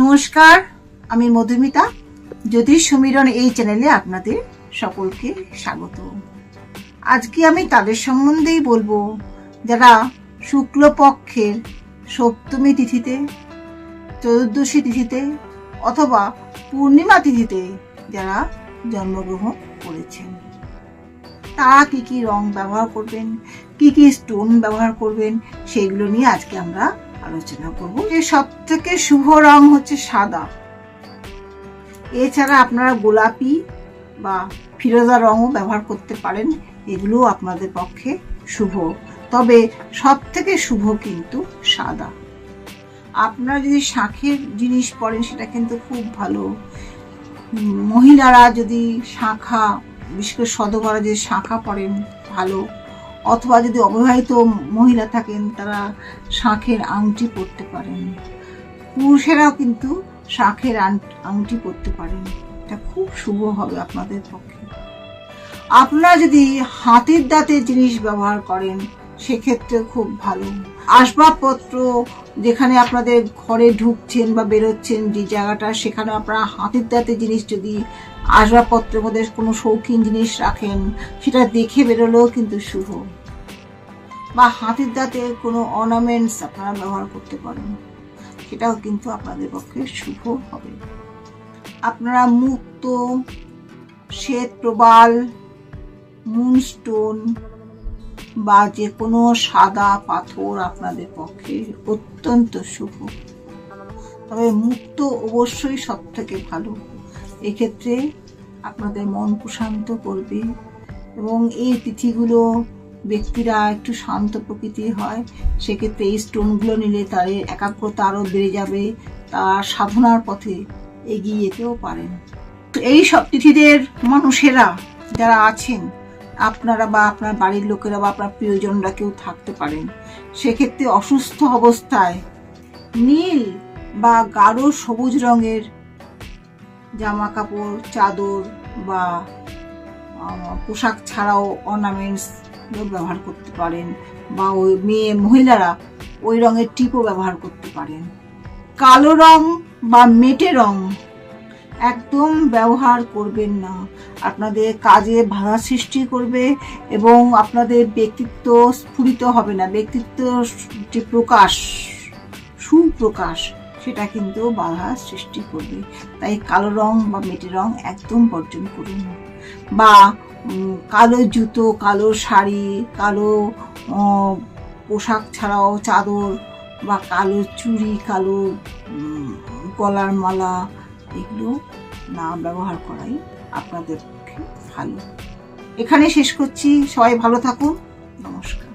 নমস্কার, আমি মধুমিতা। জ্যোতিষ সমীরণ এই চ্যানেলে আপনাদের সকলকে স্বাগত। আজকে আমি তাদের সম্বন্ধেই বলব, যারা শুক্লপক্ষের সপ্তমী তিথিতে, চতুর্দশী তিথিতে অথবা পূর্ণিমা তিথিতে যারা জন্মগ্রহণ করেছেন। তারা কি কি রং ব্যবহার করবেন, কি কি স্টোন ব্যবহার করবেন সেগুলো নিয়ে আজকে আমরা আলোচনা করব। যে সব থেকে শুভ রং হচ্ছে সাদা। এছাড়া আপনারা গোলাপি বা ফিরোজা রঙও ব্যবহার করতে পারেন। এগুলো আপনাদের পক্ষে শুভ। তবে সব থেকে শুভ কিন্তু সাদা। আপনারা যদি শাঁখের জিনিস পরেন, সেটা কিন্তু খুব ভালো। মহিলারা যদি শাঁখা, বিশেষ করে সদগরা যদি শাঁখা পরেন, ভালো। অথবা যদি অবিবাহিত মহিলা থাকেন, তারা শাঁখের আংটি পরতে পারেন। পুরুষেরাও কিন্তু শাঁখের আংটি পরতে পারেন। এটা খুব শুভ হবে আপনাদের পক্ষে। আপনারা যদি হাতের দাঁতের জিনিস ব্যবহার করেন সেক্ষেত্রে খুব ভালো। আসবাবপত্র যেখানে আপনাদের ঘরে ঢুকছেন বা বেরোচ্ছেন যে জায়গাটা, সেখানে আপনারা হাতের দাঁতের জিনিস যদি আসবাবপত্রের মধ্যে কোনো শৌখিন জিনিস রাখেন, সেটা দেখে বেরোলেও কিন্তু শুভ। বা হাতের দাঁতে কোনো অর্নামেন্টস আপনারা ব্যবহার করতে পারেন, সেটাও কিন্তু আপনাদের পক্ষে শুভ হবে। আপনারা মুক্ত, শ্বেত প্রবাল মুনস্টোন বা যে কোনো সাদা পাথর আপনাদের পক্ষে অত্যন্ত শুভ। তবে মুক্ত অবশ্যই সব থেকে ভালো। এক্ষেত্রে আপনাদের মন প্রশান্ত করবে এবং এই তিথিগুলো ব্যক্তিরা একটু শান্ত প্রকৃতির হয়, সেক্ষেত্রে এই স্টোনগুলো নিলে তাদের একাগ্রতা আরও বেড়ে যাবে, তার সাধনার পথে এগিয়ে যেতেও পারেন। তো এই সব তিথিদের মানুষেরা যারা আছেন আপনারা বা আপনার বাড়ির লোকেরা বা আপনার প্রিয়জনরা কেউ থাকতে পারেন। সেক্ষেত্রে অসুস্থ অবস্থায় নীল বা গাঢ় সবুজ রঙের জামা কাপড় চাদর বা পোশাক ছাড়াও অর্নামেন্টস ব্যবহার করতে পারেন বা ওই মেয়ে, মহিলারা ওই রঙের টিপও ব্যবহার করতে পারেন। কালো রং বা মেটে রং একদম ব্যবহার করবেন না। আপনাদের কাজে বাধা সৃষ্টি করবে এবং আপনাদের ব্যক্তিত্ব স্ফুরিত হবে না। ব্যক্তিত্ব যে প্রকাশ, সুপ্রকাশ, সেটা কিন্তু বাধা সৃষ্টি করবে। তাই কালো রং বা মেটে রং একদম বর্জন করুন বা কালো জুতো, কালো শাড়ি, কালো পোশাক ছাড়াও চাদর বা কালো চুড়ি, কালো গলার মালা এগুলো না ব্যবহার করাই আপনাদের ভালো। এখানে শেষ করছি। সবাই ভালো থাকুন। নমস্কার।